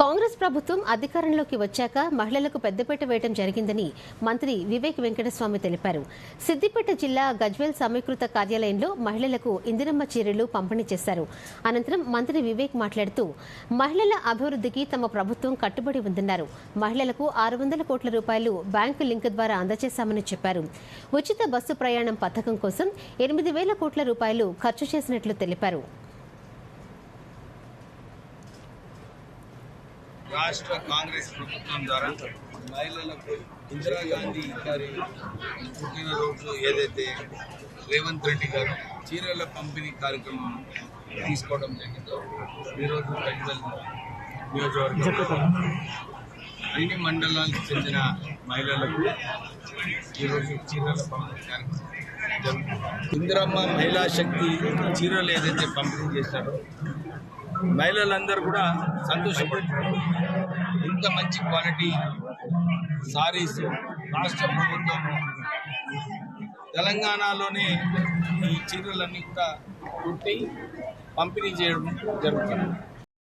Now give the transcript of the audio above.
కాంగ్రెస్ ప్రభుత్వం అధికారంలోకి వచ్చాక మహిళలకు పెద్దపీట వేయడం జరిగిందని మంత్రి వివేక్ వెంకటస్వామి తెలిపారు. సిద్దిపేట జిల్లా గజ్వేల్ సమీకృత కార్యాలయంలో మహిళలకు ఇందిరమ్మ చీరలు పంపిణీ చేశారు. అనంతరం మంత్రి వివేక్ మాట్లాడుతూ మహిళల అభివృద్ధికి తమ ప్రభుత్వం కట్టుబడి ఉందన్నారు. మహిళలకు ఆరు వందల కోట్ల రూపాయలు బ్యాంకు లింక్ ద్వారా అందజేశామని చెప్పారు. ఉచిత బస్సు ప్రయాణం పథకం కోసం ఎనిమిది వేల కోట్ల రూపాయలు ఖర్చు చేసినట్లు తెలిపారు. రాష్ట్ర కాంగ్రెస్ ప్రభుత్వం ద్వారా మహిళలకు ఇందిరాగాంధీ గారి పుట్టినరోజు ఏదైతే రేవంత్ రెడ్డి గారు చీరల పంపిణీ కార్యక్రమం తీసుకోవడం జరిగిందో ఈరోజు గజ్వెల్ నియోజకవర్గం అన్ని మండలాలకు చెందిన మహిళలకు ఈరోజు చీరల పంపిణీ కార్యక్రమం జరుగుతుంది. ఇందిరమ్మ మహిళా శక్తి చీరలు ఏదైతే పంపిణీ చేశారో మహిళలందరూ కూడా సంతోషపడుతున్నారు. ఇంత మంచి క్వాలిటీ సారీస్ రాష్ట్ర ప్రభుత్వం తెలంగాణలోనే ఈ చీరలన్నీ కూడా కుట్టి పంపిణీ చేయడం జరుగుతుంది.